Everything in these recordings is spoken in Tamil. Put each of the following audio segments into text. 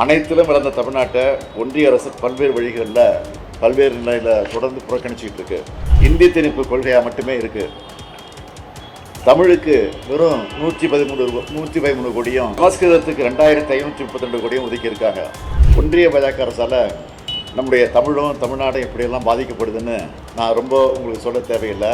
அனைத்திலும் இழந்த தமிழ்நாட்டை ஒன்றிய அரசு பல்வேறு வழிகளில் பல்வேறு நிலையில் தொடர்ந்து புறக்கணிச்சிக்கிட்டு இருக்கு. இந்தி திணிப்பு கொள்கையாக மட்டுமே இருக்குது தமிழுக்கு வெறும் நூற்றி பதிமூணு நூற்றி பதிமூணு கோடியும் சமஸ்கிருதத்துக்கு ரெண்டாயிரத்தி ஐநூற்றி முப்பத்தி ரெண்டு கோடியும் ஒதுக்கியிருக்காங்க. ஒன்றிய பாஜக அரசால் நம்முடைய தமிழும் தமிழ்நாடும் எப்படியெல்லாம் பாதிக்கப்படுதுன்னு நான் ரொம்ப உங்களுக்கு சொல்ல தேவையில்லை.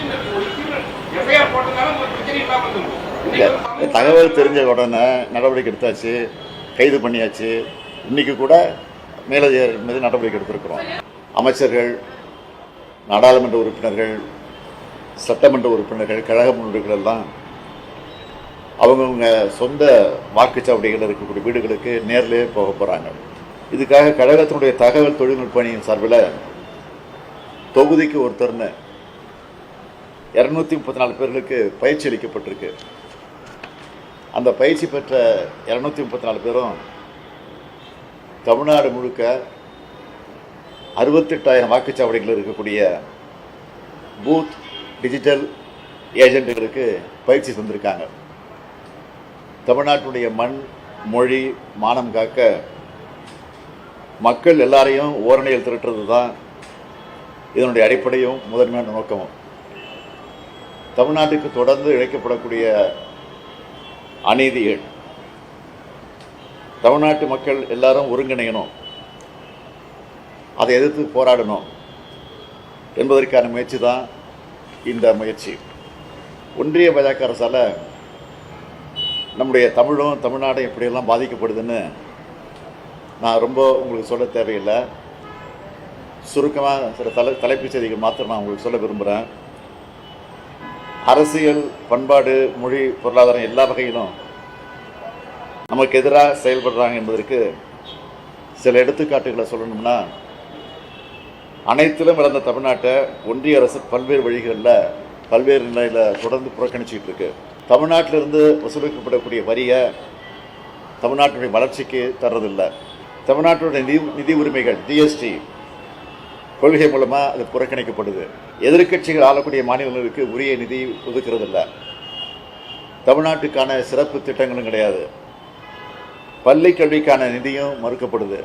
இந்த எஃப்ஐஆர் போட்டதால ஒரு பிரச்சனை இல்லாம இருந்திருக்கும் இல்லை இன்னைக்கு வந்து சமூக- தகவல் தெரிஞ்ச உடனே நடவடிக்கை எடுத்தாச்சு கைது பண்ணியாச்சு. இன்னைக்கு கூட மேலதிகாரி மீது நடவடிக்கை எடுத்திருக்கிறோம். அமைச்சர்கள் நாடாளுமன்ற உறுப்பினர்கள் சட்டமன்ற உறுப்பினர்கள் கழக முன்னோர்கள் எல்லாம் அவங்கவுங்க சொந்த வாக்குச்சாவடிகள் இருக்கக்கூடிய வீடுகளுக்கு நேரிலே போக போகிறாங்க இதுக்காக கழகத்தினுடைய தகவல் தொழில்நுட்ப அணியின் சார்பில் தொகுதிக்கு ஒருத்தர்னு இரநூத்தி முப்பத்தி நாலு பேர்களுக்கு பயிற்சி அளிக்கப்பட்டிருக்கு. அந்த பயிற்சி பெற்ற இரநூத்தி முப்பத்தி நாலு பேரும் தமிழ்நாடு முழுக்க அறுபத்தெட்டாயிரம் வாக்குச்சாவடிகள் இருக்கக்கூடிய பூத் டிஜிட்டல் ஏஜென்ட்டுகளுக்கு பயிற்சி தந்திருக்காங்க. தமிழ்நாட்டுடைய மண் மொழி மானம் காக்க மக்கள் எல்லாரையும் ஓரணையில் திரட்டுறது தான் இதனுடைய அடிப்படையும் முதன்மையான நோக்கமும். தமிழ்நாட்டுக்கு தொடர்ந்து இழைக்கப்படக்கூடிய அநீதிகள் தமிழ்நாட்டு மக்கள் எல்லாரும் ஒருங்கிணையணும் அதை எதிர்த்து போராடணும் என்பதற்கான முயற்சி தான் இந்த முயற்சி. ஒன்றிய பாஜக அரசால் நம்முடைய தமிழும் தமிழ்நாடும் எப்படியெல்லாம் பாதிக்கப்படுதுன்னு நான் ரொம்ப உங்களுக்கு சொல்ல தேவையில்லை. சுருக்கமாக சில தலை தலைப்புச் செய்திகள் மாத்திரம் நான் உங்களுக்கு சொல்ல விரும்புகிறேன் அரசியல் பண்பாடு மொழி பொருளாதாரம் எல்லா வகையிலும் நமக்கு எதிராக செயல்படுறாங்க என்பதற்கு சில எடுத்துக்காட்டுகளை சொல்லணும்னா அனைத்திலும் இழந்த தமிழ்நாட்டை ஒன்றிய அரசு பல்வேறு வழிகளில் பல்வேறு நிலையில் தொடர்ந்து புறக்கணிச்சிக்கிட்டு இருக்கு. தமிழ்நாட்டிலிருந்து வசூலிக்கப்படக்கூடிய வரியை தமிழ்நாட்டினுடைய வளர்ச்சிக்கு தர்றதில்லை. தமிழ்நாட்டுடைய நிதி நிதி உரிமைகள் ஜிஎஸ்டி கொள்கை மூலமாக அது புறக்கணிக்கப்படுது. எதிர்க்கட்சிகள் ஆளக்கூடிய மாநிலங்களுக்கு உரிய நிதி ஒதுக்குறதில்ல. தமிழ்நாட்டுக்கான சிறப்பு திட்டங்களும் கிடையாது. பள்ளி கல்விக்கான நிதியும் மறுக்கப்படுது.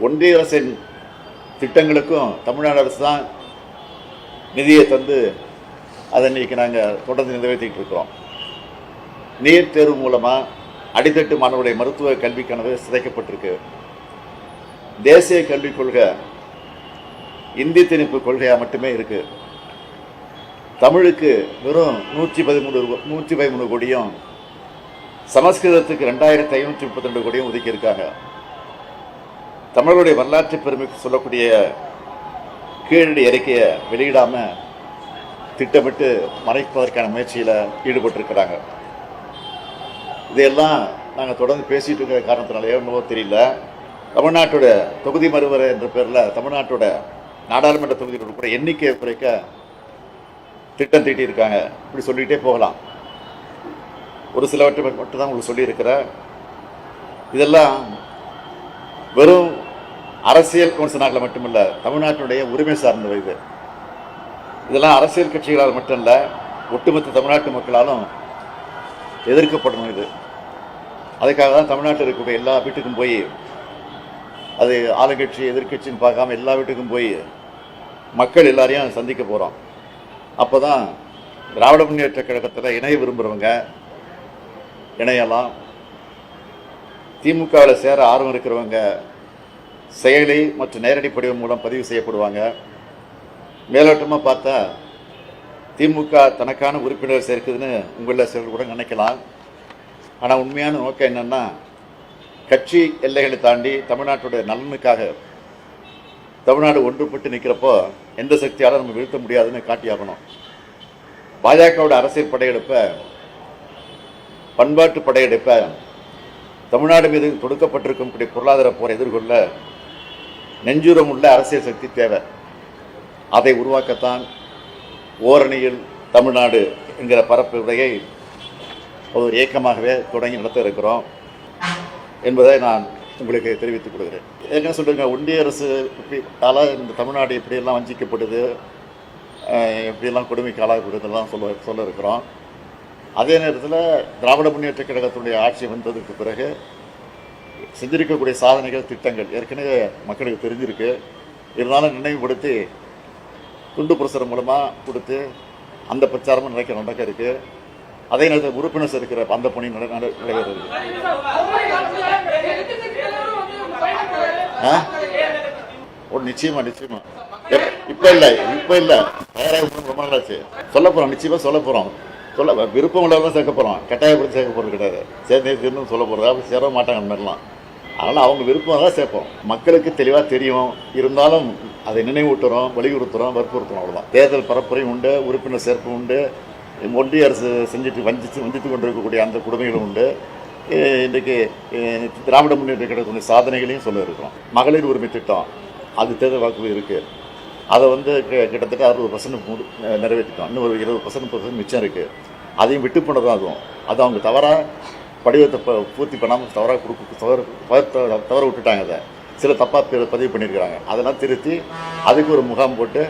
ஒன்றிய அரசின் திட்டங்களுக்கும் தமிழ்நாடு அரசு தான் நிதியை தந்து அதை இன்னைக்கு நாங்கள் தொடர்ந்து நிறைவேற்றிட்டு இருக்கிறோம். நீட் தேர்வு மூலமாக அடித்தட்டு மாணவருடைய மருத்துவ கல்வி கனவு சிதைக்கப்பட்டிருக்கு. தேசிய கல்விக் கொள்கை இந்தி திணிப்பு கொள்கையாக மட்டுமே இருக்கு. தமிழுக்கு வெறும் நூற்றி பதிமூணு நூற்றி பதிமூணு கோடியும் சமஸ்கிருதத்துக்கு ரெண்டாயிரத்தி ஐநூற்றி முப்பத்தி ரெண்டு கோடியும் ஒதுக்கி இருக்காங்க தமிழருடைய வரலாற்று பெருமைக்கு சொல்லக்கூடிய கீழடி அறிக்கையை வெளியிடாமல் திட்டமிட்டு மறைப்பதற்கான முயற்சியில் ஈடுபட்டிருக்கிறாங்க. இதையெல்லாம் நாங்கள் தொடர்ந்து பேசிகிட்டு இருக்கிற காரணத்தினாலேயோ என்னவோ தெரியல. தமிழ்நாட்டோட தொகுதி மறுவரை என்ற பேரில் தமிழ்நாட்டோட நாடாளுமன்ற தொகுதிகளோட கூட எண்ணிக்கையை குறைக்க திட்டம் தீட்டியிருக்காங்க. இப்படி சொல்லிகிட்டே போகலாம். ஒரு சிலவற்றை மட்டும்தான் உங்களுக்கு சொல்லியிருக்கிறேன். இதெல்லாம் வெறும் அரசியல் விமர்சனங்களை மட்டுமல்ல தமிழ்நாட்டினுடைய உரிமை சார்ந்த இது இதெல்லாம் அரசியல் கட்சிகளால் மட்டும் இல்லை ஒட்டுமொத்த தமிழ்நாட்டு மக்களாலும் எதிர்க்கப்படணும் இது. அதுக்காக தான் தமிழ்நாட்டில் இருக்கக்கூடிய எல்லா வீட்டுக்கும் போய் அது ஆளுங்கட்சி எதிர்கட்சின்னு பார்க்காம எல்லா வீட்டுக்கும் போய் மக்கள் எல்லாரையும் சந்திக்க போகிறோம் அப்போ தான் திராவிட முன்னேற்ற கழகத்தில் இணைய விரும்புகிறவங்க இணையலாம். திமுகவில் சேர ஆர்வம் இருக்கிறவங்க செயலி மற்றும் நேரடி படிவம் மூலம் பதிவு செய்யப்படுவாங்க. மேலோட்டமாக பார்த்தா திமுக தனக்கான உறுப்பினர் சேர்க்குதுன்னு உங்களில் சிலர் கூட நினைக்கலாம். ஆனால் உண்மையான நோக்கம் என்னென்னா கட்சி எல்லைகளை தாண்டி தமிழ்நாட்டுடைய நலனுக்காக தமிழ்நாடு ஒன்றுபட்டு நிற்கிறப்போ எந்த சக்தியாலும் நம்ம வீழ்த்த முடியாதுன்னு காட்டியாகணும். பாஜகவோட அரசியல் படையெடுப்பை பண்பாட்டு படையெடுப்பை தமிழ்நாடு மீது தொடுக்கப்பட்டிருக்கக்கூடிய பொருளாதார போரை எதிர்கொள்ள நெஞ்சுரம் உள்ள அரசியல் சக்தி தேவை. அதை உருவாக்கத்தான் ஓரணியில் தமிழ்நாடு என்கிற பரப்புரையை ஒரு இயக்கமாகவே தொடங்கி நடத்த இருக்கிறோம் என்பதை நான் உங்களுக்கு தெரிவித்துக் கொள்கிறேன். என்ன சொல்லுங்க ஒன்றிய அரசு இப்படியால இந்த தமிழ்நாடு எப்படியெல்லாம் வஞ்சிக்கப்படுது எப்படியெல்லாம் கொடுமைக்கு ஆளாகப்படுதுலாம் சொல்ல சொல்ல இருக்கிறோம். அதே நேரத்தில் திராவிட முன்னேற்ற கழகத்துடைய ஆட்சி வந்ததுக்கு பிறகு செஞ்சிருக்கக்கூடிய சாதனைகள் திட்டங்கள் ஏற்கனவே மக்களுக்கு தெரிஞ்சிருக்கு. இருந்தாலும் நினைவுபடுத்தி துண்டு பிரசுரம் மூலமாக கொடுத்து அந்த பிரச்சாரமும் நடக்க நடக்க இருக்கு. அதே நேரத்தில் உறுப்பினர் இருக்கிற அந்த பணி நட நடைபெறுது. ஆ? ஒரு நிச்சயமா நிச்சயமா. இப்போ இப்ப இல்ல இப்ப இல்ல. தயாராக போகணும் ரொம்ப ஆச்சு சொல்ல போறோம் நிச்சயமா சொல்ல போறோம். சொல்ல விருப்பம் உள்ளவங்க சேர்க்க போறோம். கட்டாயப்படுத்தி சேர்க்க போறது கிடையாது. சேர்ந்து சேர்ந்து சொல்ல போறது அப்போ சேர மாட்டாங்க மாதிரிலாம். அதனால் அவங்க விருப்பம் தான் சேர்ப்போம். மக்களுக்கு தெளிவாக தெரியும். இருந்தாலும் அதை நினைவூட்டுறோம் வலியுறுத்துறோம் வற்புறுத்துறோம் அவ்வளோதான் தேர்தல் பரப்புரையும் உண்டு உறுப்பினர் சேர்ப்பு உண்டு. ஒன்றிய அரசு செஞ்சுட்டு வஞ்சித்து வஞ்சித்து கொண்டிருக்கக்கூடிய அந்த கொடுமைகளும் உண்டு. இன்றைக்கு திராவிட முன்னேற்ற கழகத்துடைய சாதனைகளையும் சொல்ல இருக்கிறோம். மகளிர் உரிமை திட்டம் அது தேர்தல் வாக்குறுதி இருக்குது அதை வந்து கிட்டத்தட்ட அறுபது பர்சன்ட் முடி நிறைவேற்றிட்டோம். இன்னும் ஒரு இருபது பர்சன்ட் பர்சன்ட் மிச்சம் இருக்குது அதையும் விட்டு போனதாகும் அதுவும். அது அவங்க தவறாக படிவத்தை ப பூர்த்தி பண்ணாமல் தவறாக கொடுக்க தவறு தவற விட்டுட்டாங்க அதை. சில தப்பாக பதிவு பண்ணியிருக்கிறாங்க. அதெல்லாம் திருத்தி அதுக்கு ஒரு முகாம் போட்டு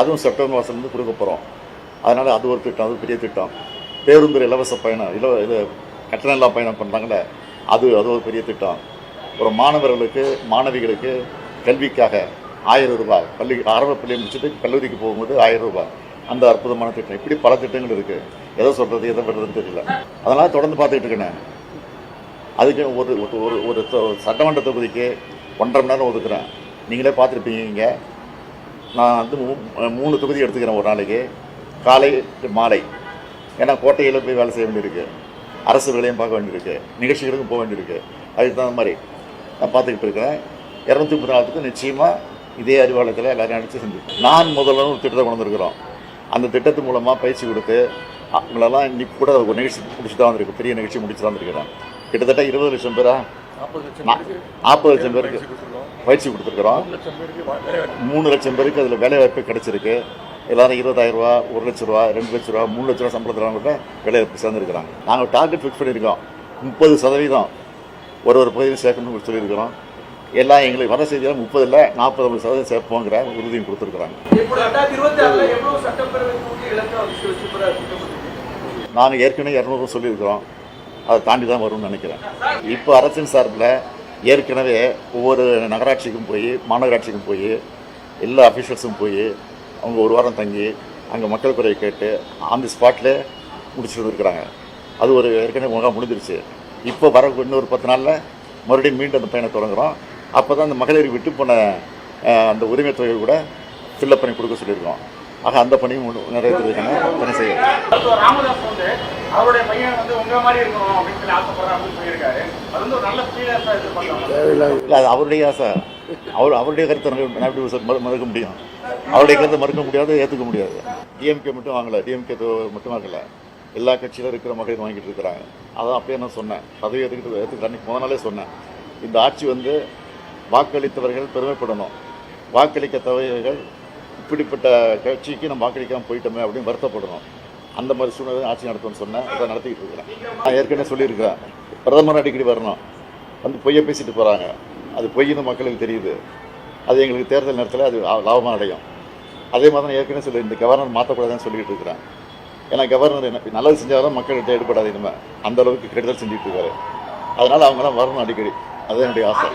அதுவும் செப்டம்பர் மாதம் கொடுக்க போகிறோம் அதனால் அது ஒரு திட்டம் அது பெரிய திட்டம். பேருந்து இலவச பயணம் இலவ இது கட்டணம் இல்லா பயணம் பண்ணுறாங்களே அது அது ஒரு பெரிய திட்டம். ஒரு மாணவர்களுக்கு மாணவிகளுக்கு கல்விக்காக ஆயிரம் ரூபாய் பள்ளி ஆரம்ப பள்ளியை முடிச்சுட்டு கல்லூரிக்கு போகும்போது ஆயிரம் ரூபாய். அந்த அற்புதமான திட்டம். இப்படி பல திட்டங்கள் இருக்குது எதை சொல்கிறது எதை பண்ணுறதுன்னு தெரியல. அதனால் தொடர்ந்து பார்த்துக்கிட்டு இருக்கேன். அதுக்கு ஒரு ஒரு- ஒரு ஒரு தொ- சட்டமன்ற தொகுதிக்கு ஒன்றரை மணி நேரம் ஒதுக்குறேன். நீங்களே பார்த்துருப்பீங்க இங்கே. நான் வந்து மூ- மூணு தொகுதி எடுத்துக்கிறேன் ஒரு நாளைக்கு. காலை மாலை. ஏன்னா கோட்டையில் போய் வேலை செய்ய வேண்டியிருக்கு. அரசு வேலையும் பார்க்க வேண்டியிருக்கு. நிகழ்ச்சிகளுக்கும் போக வேண்டியிருக்கு. அதுக்கு தகுந்த மாதிரி நான் பார்த்துக்கிட்டு இருக்கிறேன். இரநூத்தி முப்பது நாளுக்கு நிச்சயமாக இதே அறிவாலயத்தில் எல்லாரையும் அடித்து செஞ்சு நான் முதல்ல ஒரு திட்டத்தை கொண்டு வந்திருக்கிறோம். அந்த திட்டத்து மூலமாக பயிற்சி கொடுத்து அவங்களெல்லாம் இன்னைக்கு கூட ஒரு நிகழ்ச்சி முடிச்சு தான் வந்திருக்கு. பெரிய நிகழ்ச்சி முடிச்சு தான் வந்திருக்கிறேன். கிட்டத்தட்ட இருபது லட்சம் பேரா? நாற்பது லட்சம் பேருக்கு. பயிற்சி கொடுத்துருக்குறோம். மூணு லட்சம் பேருக்கு அதில் வேலை வாய்ப்பு கிடைச்சிருக்கு. எல்லாரும் இருபதாயிரம் ரூபா ஒரு லட்ச ரூபா ரெண்டு லட்ச ரூபா மூணு லட்ச ரூபா சம்பளத்துல கூட வேலை வாய்ப்பு சேர்ந்துருக்குறாங்க. நாங்கள் டார்கெட் ஃபிக்ஸ் பண்ணியிருக்கோம் முப்பது சதவீதம். ஒரு ஒரு பகுதியில் சேர்க்கணும்னு சொல்லியிருக்கிறோம். எல்லாம் எங்களுக்கு வர செய்தியில் முப்பதில் நாற்பது ஐம்பது சதவீதம் சேர்ப்போங்கிற உறுதியும் கொடுத்துருக்குறாங்க. நாங்கள் ஏற்கனவே இரநூறு சொல்லியிருக்கிறோம். அதை தாண்டி தான் வரும்னு நினைக்கிறேன். இப்போ அரசின் சார்பில் ஏற்கனவே ஒவ்வொரு நகராட்சிக்கும் போய் மாநகராட்சிக்கும் போய் எல்லா அஃபிஷியல்ஸும் போய் அவங்க ஒரு வாரம் தங்கி அங்கே மக்கள் குறையை கேட்டு ஆன் தி ஸ்பாட்லே முடிச்சுட்டு வந்துருக்குறாங்க. அது ஒரு ஏற்கனவே முகாம் முடிஞ்சிருச்சு. இப்போ வர இன்னொரு பத்து நாளில் மறுபடியும் மீண்டும் அந்த பயணம் தொடங்குறோம். அப்போ தான் அந்த மகளிர் விட்டு போன அந்த உரிமை தொகை கூட ஃபில்லப் பண்ணி கொடுக்க சொல்லியிருக்கோம். ஆக அந்த பணியும் நிறைவேற்றுவதற்கான பணி மருத்துவர் ராமதாஸ் வந்து அவருடைய பையன் வந்து உங்க மாதிரி இருக்கணும் அப்படின்னு சொல்லி அப்படின்னு சொல்லியிருக்காரு. அது வந்து ஒரு நல்ல இல்லை அது அவருடைய ஆசை. அவர் அவருடைய கருத்தை மறுக்க முடியும்? அவருடைய கருத்தை மறுக்க முடியாது ஏற்றுக்க முடியாது. டிஎம்கே மட்டும் வாங்கல. டிஎம்கே மட்டும் வாங்கல. எல்லா கட்சியிலும் இருக்கிற மகளிர் வாங்கிட்டு இருக்கிறாங்க. அதான் அப்பயே நான் சொன்னேன். பதவி ஏற்றுக்கிட்டு அன்றைக்கி முத நாளே சொன்னேன். இந்த ஆட்சி வந்து வாக்களித்தவர்கள் பெருமைப்படணும். வாக்களிக்க தவறியவர்கள் இப்படிப்பட்ட கட்சிக்கு நம்ம வாக்களிக்காமல் போயிட்டோமே அப்படின்னு வருத்தப்படுறோம். அந்த மாதிரி சூழ்நிலை ஆட்சி நடத்தணும்னு சொன்னேன். அதை நடத்திக்கிட்டு இருக்கிறேன். நான் ஏற்கனவே சொல்லியிருக்கிறேன். பிரதமர் அடிக்கடி வரணும். வந்து பொய்யை பேசிட்டு போகிறாங்க அது பொய்ன்னு மக்களுக்கு தெரியுது. அது எங்களுக்கு தேர்தல் நேரத்தில் அது லாபமாக அடையும். அதே மாதிரி தான் ஏற்கனவே சொல்லி இந்த கவர்னர் மாற்றக்கூடாதுன்னு சொல்லிட்டு இருக்கிறேன். ஏன்னா கவர்னர் என்ன நல்லது செஞ்சாலும் மக்கள்கிட்ட ஈடுபடாது இனிமேல் அந்த அளவுக்கு கெடுதல் செஞ்சுட்டு இருக்காரு. அதனால் அவங்களாம் வரணும் அடிக்கடி. அதுதான் என்னுடைய ஆசை.